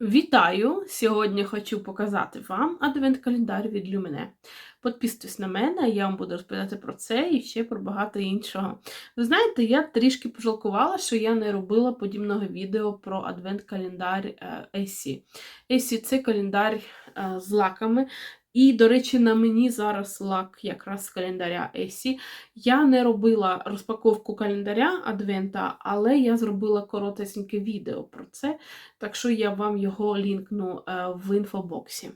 Вітаю! Сьогодні хочу показати вам адвент-календар від Lumine. Підписуйтесь на мене, я вам буду розповідати про це і ще про багато іншого. Ви знаєте, я трішки пожалкувала, що я не робила подібного відео про адвент-календар Есі. AC. AC це календар е, з лаками. І, до речі, на мені зараз лак якраз з календаря Есі. Я не робила розпаковку календаря Адвента, але я зробила коротесеньке відео про це, так що я вам його лінкну е, в інфобоксі.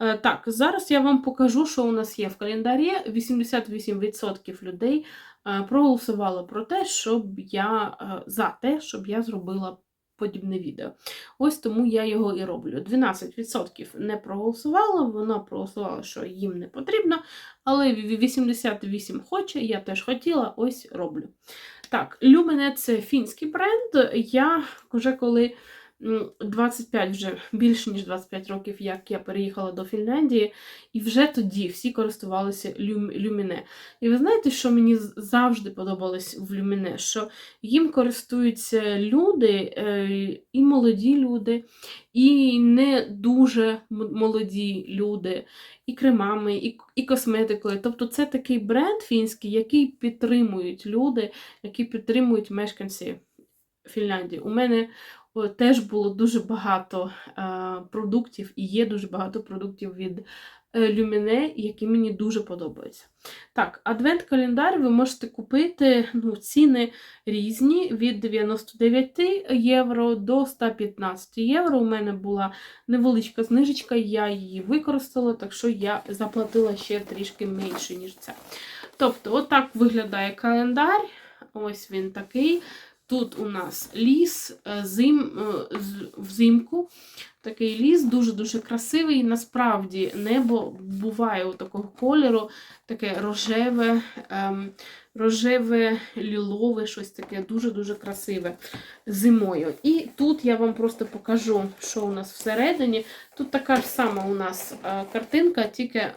Е, Так, зараз я вам покажу, що у нас є в календарі. 88% людей е, проголосувало про те, щоб я за те, щоб я зробила подібне відео. Ось тому я його і роблю. 12% не проголосувало, вона проголосувала, що їм не потрібно, але 88 хоче, я теж хотіла, ось роблю. Так, Lumene це фінський бренд. Я вже коли 25 вже більше ніж 25 років, як я переїхала до Фінляндії, і вже тоді всі користувалися люміне. І ви знаєте, що мені завжди подобалось в люміне? Що їм користуються люди, е, і молоді люди, і не дуже молоді люди, і кремами, і і косметикою. Тобто це такий бренд фінський, який підтримують люди, які підтримують мешканці Фінляндії. У мене теж було дуже багато е, продуктів, і є дуже багато продуктів від Люміне, які мені дуже подобаються. Так, адвент-календар ви можете купити ну, ціни різні від 99 євро до 115 євро. У мене була невеличка знижечка, я її використала, так що я заплатила ще трішки менше, ніж це. Тобто, отак виглядає календар. Ось він такий. Тут у нас ліс е, зим, е, взимку. Такий ліс дуже-дуже красивий. Насправді небо буває у такого кольору, таке рожеве, ем, рожеве, лілове, щось таке дуже-дуже красиве зимою. І тут я вам просто покажу, що у нас всередині. Тут така ж сама у нас е, картинка, тільки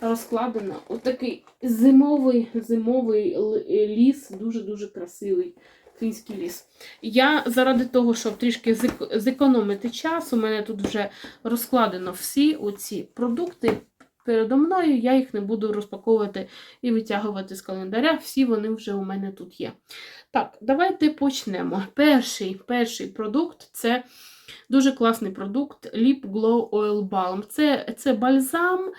розкладена. Отакий зимовий зимовий ліс, дуже-дуже красивий фінський ліс. Я заради того, щоб трішки зекономити час, у мене тут вже розкладено всі оці продукти. Передо мною я їх не буду розпаковувати і витягувати з календаря, всі вони вже у мене тут є. Так, давайте почнемо. Перший перший продукт це дуже класний продукт Lip Glow Oil Balm. Це це бальзам,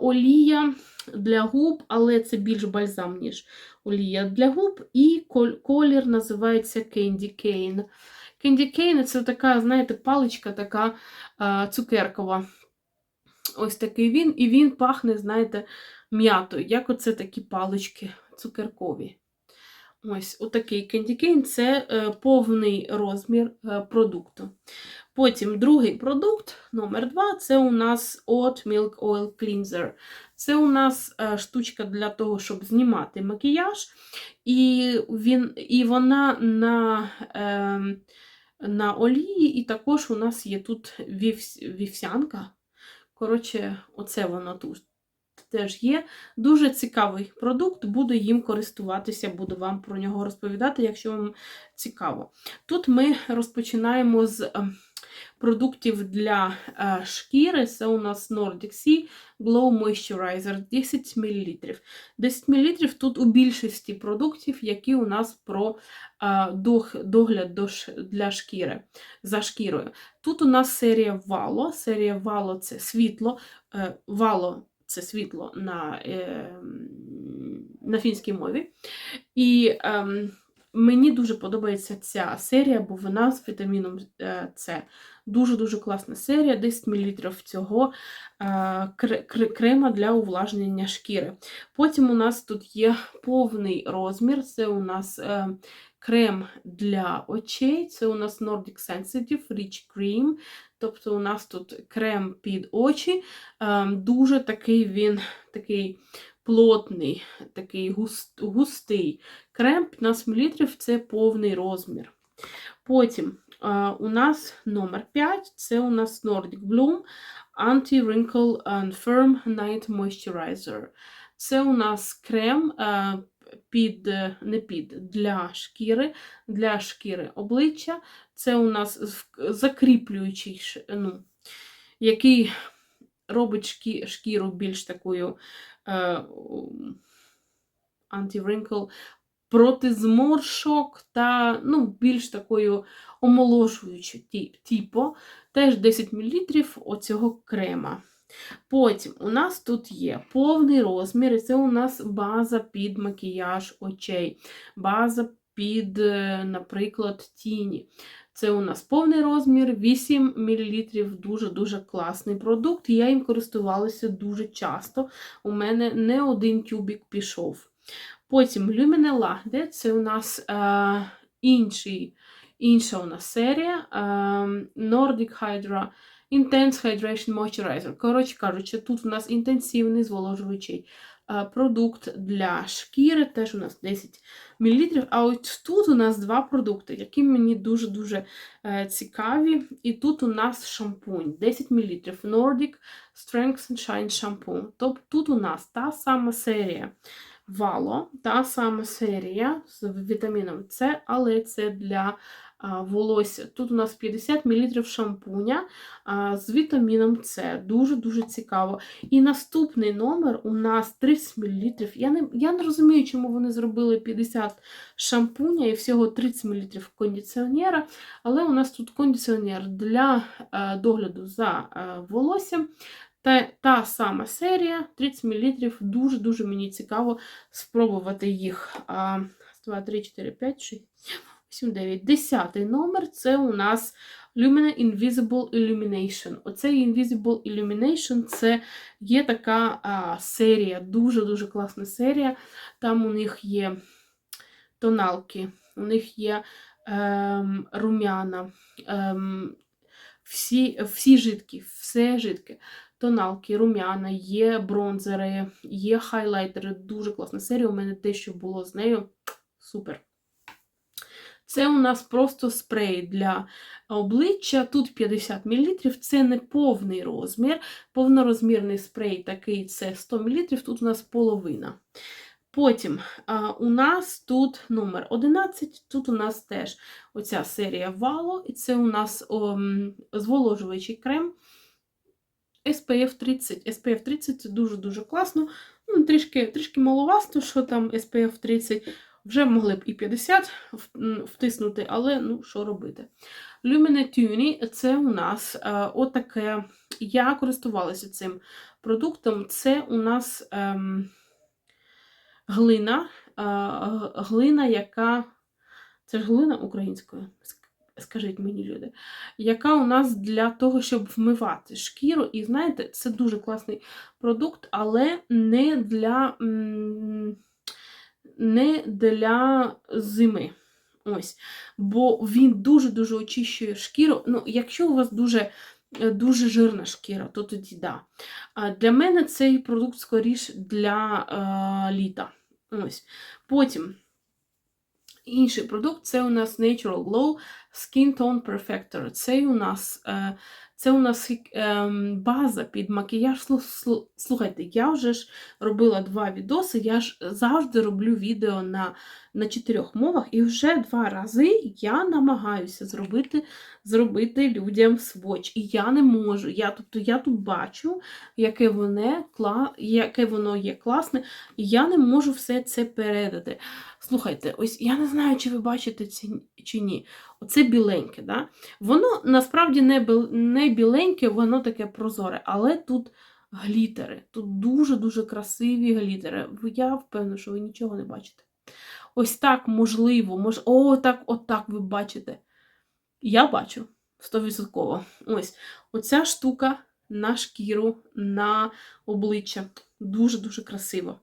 олія для губ, але це більш бальзам, ніж олія для губ, і колір називається Candy Cane. Candy Cane це така, знаєте, паличка така цукеркова. Ось такий він, і він пахне, знаєте, м'ятою, як оце такі палички цукеркові. Ось отакий Cane це е, повний розмір е, продукту. Потім другий продукт, номер два, це у нас Oat Milk Oil Cleanser. Це у нас е, штучка для того, щоб знімати макіяж, і він, і вона на е, на олії, і також у нас є тут вівс, вівсянка. Коротше, оце воно тут теж є. Дуже цікавий продукт, буду їм користуватися, буду вам про нього розповідати, якщо вам цікаво. Тут ми розпочинаємо з. Ем, продуктів для е, шкіри. Це у нас Nordic Sea Glow Moisturizer 10 мл. 10 мл тут у більшості продуктів, які у нас про е, догляд для шкіри за шкірою. Тут у нас серія Вало. Серія Вало це світло. Е, Вало це світло на на фінській мові. І ем, Мені дуже подобається ця серія, бо вона з вітаміном С. Дуже-дуже класна серія, 10 мл цього е, крема для увлажнення шкіри. Потім у нас тут є повний розмір, це у нас е, крем для очей, це у нас Nordic Sensitive Rich Cream. Тобто у нас тут крем під очі. Е, дуже такий він такий плотний, такий густий крем 15 мл це повний розмір. Потім у нас номер 5 це у нас Nordic Bloom Anti-Wrinkle and Firm Night Moisturizer. Це у нас крем під, е, не під, для шкіри, для шкіри обличчя. Це у нас закріплюючий, ну, який робить шкіру більш такою е, anti-wrinkle, проти зморшок та ну, більш такою омоложуючою типу. Теж 10 мл оцього крема. Потім у нас тут є повний розмір, і це у нас база під макіяж очей, база під, е, наприклад, тіні. Це у нас повний розмір, 8 мл, дуже-дуже класний продукт. Я їм користувалася дуже часто. У мене не один тюбік пішов. Потім Lumine Latte, це у нас е, інший, інша у нас серія е, Nordic Hydra Intense Hydration Moisturizer. Коротше кажучи, тут у нас інтенсивний зволожуючий е, продукт для шкіри, теж у нас 10 мл. А от тут у нас два продукти, які мені дуже-дуже е, цікаві. І тут у нас шампунь 10 мл Nordic Strength and Shine Shampoo. Тобто тут у нас та сама серія. Вало, та сама серія з вітаміном С, але це для волосся. Тут у нас 50 мл шампуня з вітаміном С. Дуже-дуже цікаво. І наступний номер у нас 30 мл. Я не, я не розумію, чому вони зробили 50 шампуня і всього 30 мл кондиціонера, але у нас тут кондиціонер для е, догляду за е, волоссям. Та, та сама серія 30 мл. Дуже-дуже мені цікаво спробувати їх. 2, 3, 4, 5, 6, 8, 9. Десятий номер це у нас Lumina Invisible Illumination. Оцей Invisible Illumination це є така а, серія, дуже-дуже класна серія. Там у них є тоналки, у них є ем, рум'яна, ем, всі, всі жидкі, все жидке тоналки, рум'яна, є бронзери, є хайлайтери. Дуже класна серія. У мене те, що було з нею. Супер. Це у нас просто спрей для обличчя. Тут 50 мл, це не повний розмір. Повнорозмірний спрей такий це 100 мл, тут у нас половина. Потім а, у нас тут номер 11, тут у нас теж оця серія Вало, і це у нас ом, зволожуючий крем. SPF 30. SPF 30 це дуже-дуже класно. Ну, Трішки трішки маловасто, що там SPF 30. Вже могли б і 50 втиснути, але ну, що робити. Lumine Tuni це у нас е, отаке. Я користувалася цим продуктом. Це у нас ем, глина, е, глина, яка. Це ж глина українською скажіть мені, люди, яка у нас для того, щоб вмивати шкіру. І знаєте, це дуже класний продукт, але не для не для зими. Ось. Бо він дуже-дуже очищує шкіру. Ну, Якщо у вас дуже дуже жирна шкіра, то тоді да. Для мене цей продукт скоріш для е, літа. Ось. Потім. Інший продукт це у нас Natural Glow Skin Tone Perfector. Це у нас е, це у нас ем, база під макіяж. Слухайте, я вже ж робила два відоси, я ж завжди роблю відео на на чотирьох мовах, і вже два рази я намагаюся зробити зробити людям своч. І я не можу. Я, Тобто я тут бачу, яке воно, яке воно є класне, і я не можу все це передати. Слухайте, ось я не знаю, чи ви бачите це чи ні. Оце біленьке. да? Воно насправді не біленьке, воно таке прозоре, але тут глітери. Тут дуже-дуже красиві глітери. Я впевнена, що ви нічого не бачите. Ось так можливо, мож... о, так, отак ви бачите. Я бачу 100%. Ось оця штука на шкіру, на обличчя. Дуже-дуже красиво.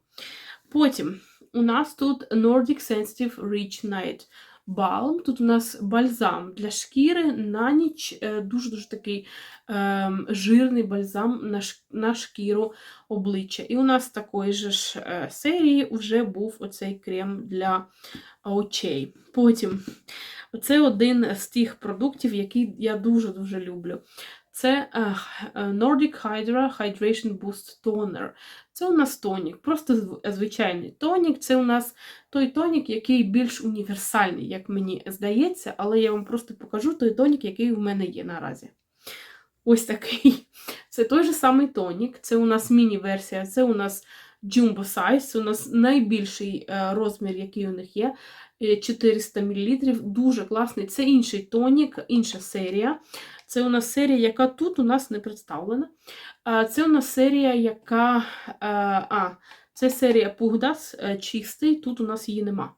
Потім у нас тут Nordic Sensitive Rich Night Balm. Тут у нас бальзам для шкіри на ніч, дуже-дуже такий е, жирний бальзам на на шкіру обличчя. І у нас такої ж е, серії вже був оцей крем для очей. Потім Це один з тих продуктів, який я дуже-дуже люблю. Це е, е, Nordic Hydra Hydration Boost Toner. Це у нас тонік, просто звичайний тонік. Це у нас той тонік, який більш універсальний, як мені здається, але я вам просто покажу той тонік, який у мене є наразі. Ось такий. Це той же самий тонік, це у нас міні-версія, це у нас Jumbo Size, у нас найбільший е, розмір, який у них є. Е, 400 мл. Дуже класний. Це інший тонік, інша серія. Це у нас серія, яка тут у нас не представлена. Це у нас серія, яка. е, А, це серія Пугдас е, чистий, тут у нас її нема.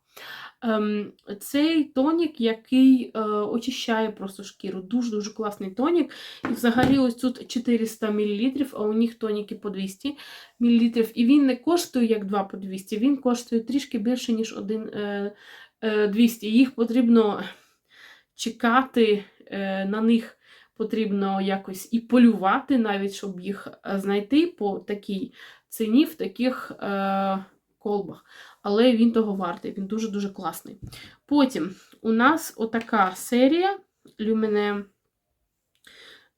Ем, Цей тонік, який е, очищає просто шкіру. Дуже-дуже класний тонік. І взагалі ось тут 400 мл, а у них тоніки по 200 мл. І він не коштує як 2 по 200, він коштує трішки більше, ніж 1 е, е, 200. Їх потрібно чекати, е, на них потрібно якось і полювати, навіть щоб їх е, знайти по такій ціні в таких е, колбах. Але він того вартий, він дуже-дуже класний. Потім у нас отака серія Lumene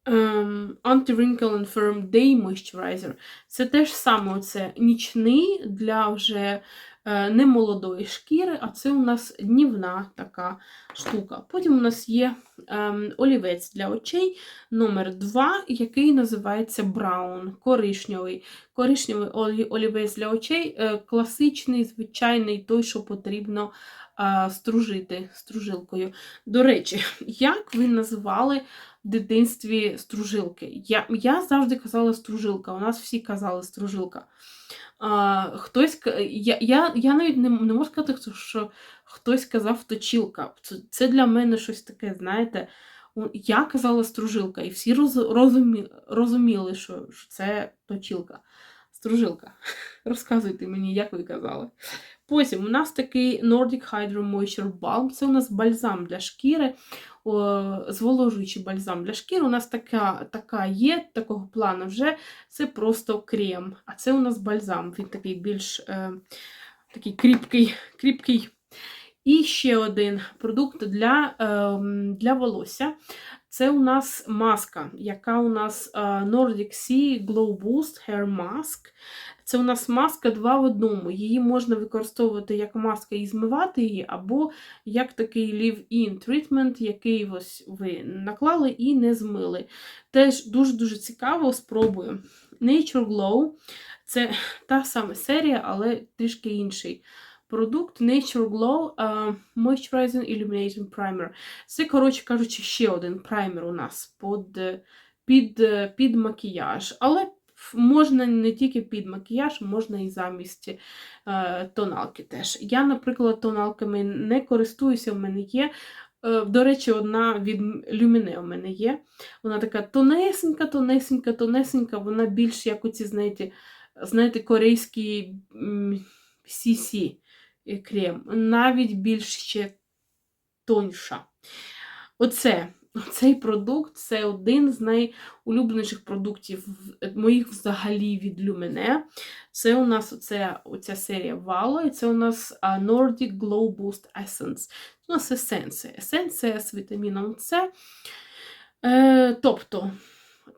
ем, Anti-Wrinkle and Firm Day Moisturizer. Це теж саме оце нічний для вже е, немолодої шкіри, а це у нас днівна така штука. Потім у нас є ем, олівець для очей номер 2 який називається Brown, коричневий. Коричневий олівець для очей, е, класичний, звичайний, той, що потрібно е, стружити стружилкою. До речі, як ви називали в дитинстві стружилки? Я, я завжди казала стружилка, у нас всі казали стружилка. А, хтось, я, я, я навіть не, не можу сказати, що хтось казав точілка. Це, це для мене щось таке, знаєте. Я казала стружилка, і всі роз, розумі, розуміли, що, що це точілка. Стружилка. Розказуйте мені, як ви казали. Потім у нас такий Nordic Hydro Moisture Balm. Це у нас бальзам для шкіри, зволожуючий бальзам для шкіри. У нас така, така є, такого плану вже. Це просто крем. А це у нас бальзам. Він такий більш е, такий кріпкий, кріпкий. І ще один продукт для, ем, для волосся. Це у нас маска, яка у нас е, Nordic Sea Glow Boost Hair Mask. Це у нас маска два в одному. Її можна використовувати як маска і змивати її, або як такий leave-in treatment, який ось ви наклали і не змили. Теж дуже-дуже цікаво, спробую. Nature Glow це та сама серія, але трішки інший продукт Nature Glow uh, Moisturizing Illuminating Primer. Це, коротше кажучи, ще один праймер у нас під, під, під макіяж. Але можна не тільки під макіяж, можна і замість е, тоналки теж. Я, наприклад, тоналками не користуюся, в мене є. Е, До речі, одна від Lumine у мене є. Вона така тонесенька, тонесенька, тонесенька, вона більш як оці, знаєте, знаєте, корейські м, CC крем, навіть більш ще тоньша. Оце, Цей продукт це один з найулюбленіших продуктів моїх взагалі від Люмене. Це у нас оце, оця серія Valo, і це у нас Nordic Glow Boost Essence. Це у нас есенція. Есенція з вітаміном С. Е, тобто,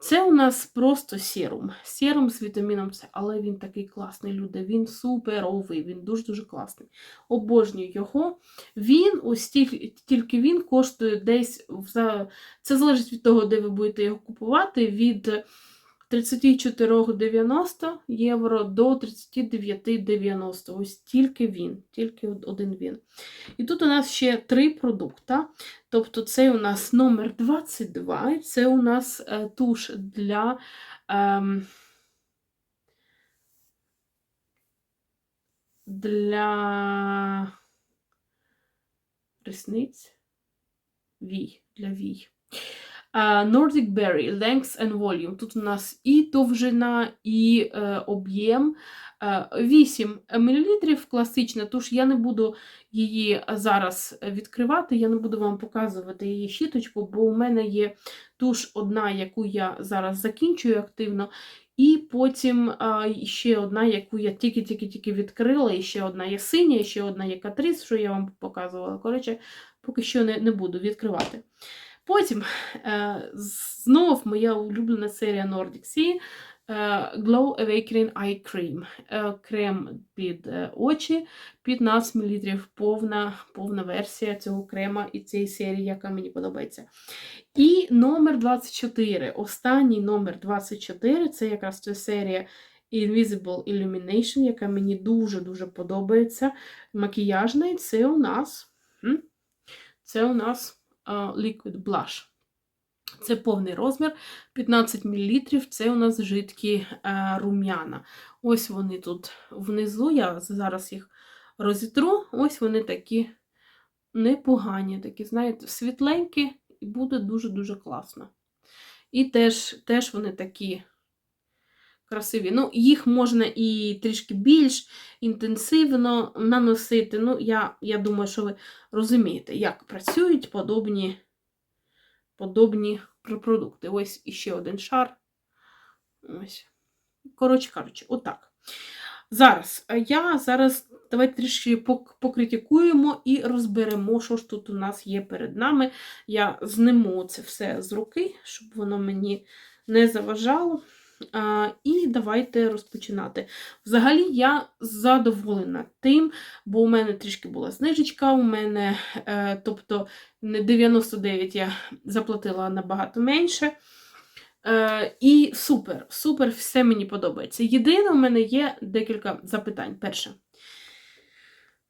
це у нас просто серум. Серум з вітаміном С, але він такий класний, люди. Він суперовий, він дуже-дуже класний. Обожнюю його. Він, ось тільки, тільки він коштує десь, в це залежить від того, де ви будете його купувати, від 34,90 євро до 39,90. Ось тільки він, тільки один він. І тут у нас ще три продукти. Тобто це у нас номер 22, і це у нас е, туш для. ем, для ресниць. Вій, для вій. Nordic Berry, Length and Volume. Тут у нас і довжина, і е, об'єм. Е, 8 мл класична, тож я не буду її зараз відкривати, я не буду вам показувати її щіточку, бо у мене є туш одна, яку я зараз закінчую активно, і потім а, ще одна, яку я тільки-тільки-тільки відкрила, і ще одна є синя, і ще одна є катріс, що я вам показувала. Коротше, поки що не, не буду відкривати. Потім е, знов моя улюблена серія Nordic Sea е, Glow Awakening Eye Cream. Е, крем під очі, 15 мл, повна, повна версія цього крема і цієї серії, яка мені подобається. І номер 24. Останній номер 24 це якраз ця серія Invisible Illumination, яка мені дуже-дуже подобається. Макіяжний це у нас. Це у нас Liquid Blush. Це повний розмір 15 мл. Це у нас жидкі е, рум'яна. Ось вони тут внизу. Я зараз їх розітру. Ось вони такі непогані, такі, знаєте, світленькі, і буде дуже-дуже класно. І теж, теж вони такі красиві. Ну, їх можна і трішки більш інтенсивно наносити. Ну, я, я думаю, що ви розумієте, як працюють подобні, подобні продукти. Ось іще один шар. Ось. Коротше кажучи, отак. Зараз е, я зараз давайте трішки покритикуємо і розберемо, що ж тут у нас є перед нами. Я зниму це все з руки, щоб воно мені не заважало. І давайте розпочинати. Взагалі, я задоволена тим, бо у мене трішки була знижечка, у мене, е, тобто, не 99 я заплатила набагато менше. Е, і супер, супер, все мені подобається. Єдине, у мене є декілька запитань. Перше.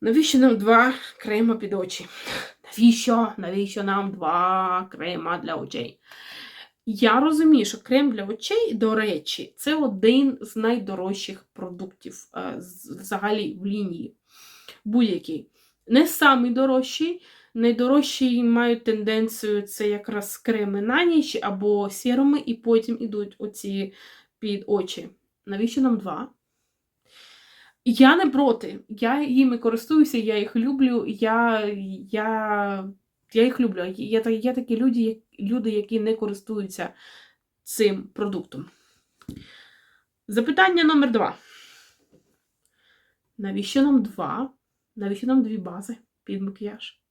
Навіщо нам два крема під очі? Навіщо? Навіщо нам два крема для очей? Я розумію, що крем для очей, до речі, це один з найдорожчих продуктів е, взагалі в лінії. Будь-який. Не самий дорожчий. Найдорожчі мають тенденцію це якраз креми на ніч або сіроми, і потім ідуть оці під очі. Навіщо нам два? Я не проти. Я їми користуюся, я їх люблю. Я, я, я їх люблю. Є, є такі люди, люди, які не користуються цим продуктом. Запитання номер два. Навіщо нам два? Навіщо нам дві бази під макіяж?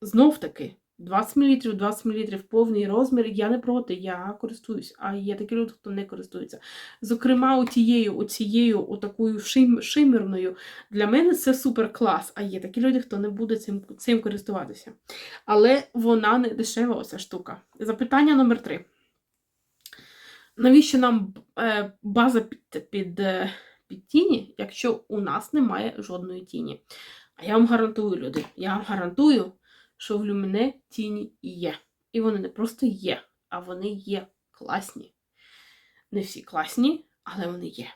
Знов таки, 20 мл, 20 мл повний розмір. Я не проти, я користуюсь, а є такі люди, хто не користується. Зокрема, отією, оцією, отакою шим, шимерною, для мене це супер клас. А є такі люди, хто не буде цим, цим користуватися. Але вона не дешева, оця штука. Запитання номер три. Навіщо нам е, база під, під, е, під тіні, якщо у нас немає жодної тіні? А я вам гарантую, люди, я вам гарантую, що в люміне тіні є. І вони не просто є, а вони є класні. Не всі класні, але вони є.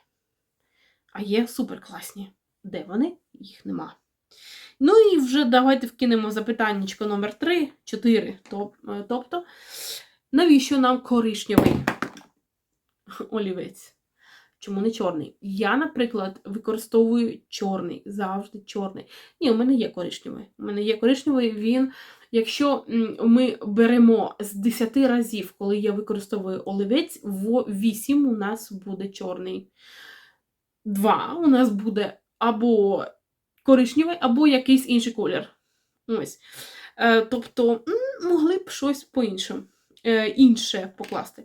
А є супер класні. Де вони? Їх нема. Ну і вже давайте вкинемо запитаннячко номер 3, 4. Тобто, навіщо нам коричневий олівець? Чому не чорний? Я, наприклад, використовую чорний, завжди чорний. Ні, у мене є коричневий. У мене є коричневий, він, якщо ми беремо з 10 разів, коли я використовую олівець, в 8 у нас буде чорний. 2 у нас буде або коричневий, або якийсь інший колір. Ось. Е, тобто, могли б щось по-іншому. Е, Інше покласти.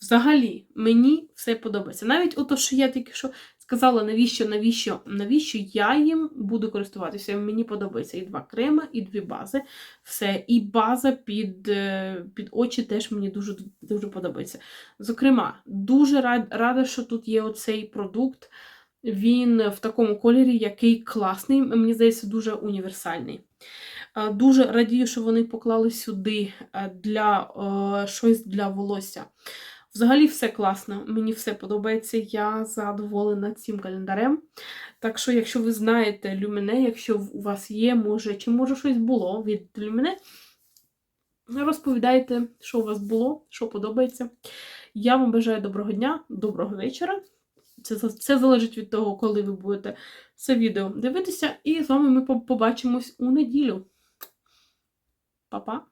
Взагалі, мені все подобається. Навіть ото, що я тільки що сказала, навіщо, навіщо, навіщо я їм буду користуватися. Мені подобається і два крема, і дві бази. Все. І база під, е, під очі теж мені дуже, дуже подобається. Зокрема, дуже рад- рада, що тут є оцей продукт. Він в такому кольорі, який класний, мені здається, дуже універсальний. Е, Дуже радію, що вони поклали сюди е, для е, щось для волосся. Взагалі все класно, мені все подобається. Я задоволена цим календарем. Так що, якщо ви знаєте люміне, якщо у вас є, може, чи може щось було від люміне, розповідайте, що у вас було, що подобається. Я вам бажаю доброго дня, доброго вечора. Це, це залежить від того, коли ви будете це відео дивитися. І з вами ми побачимось у неділю. Па-па!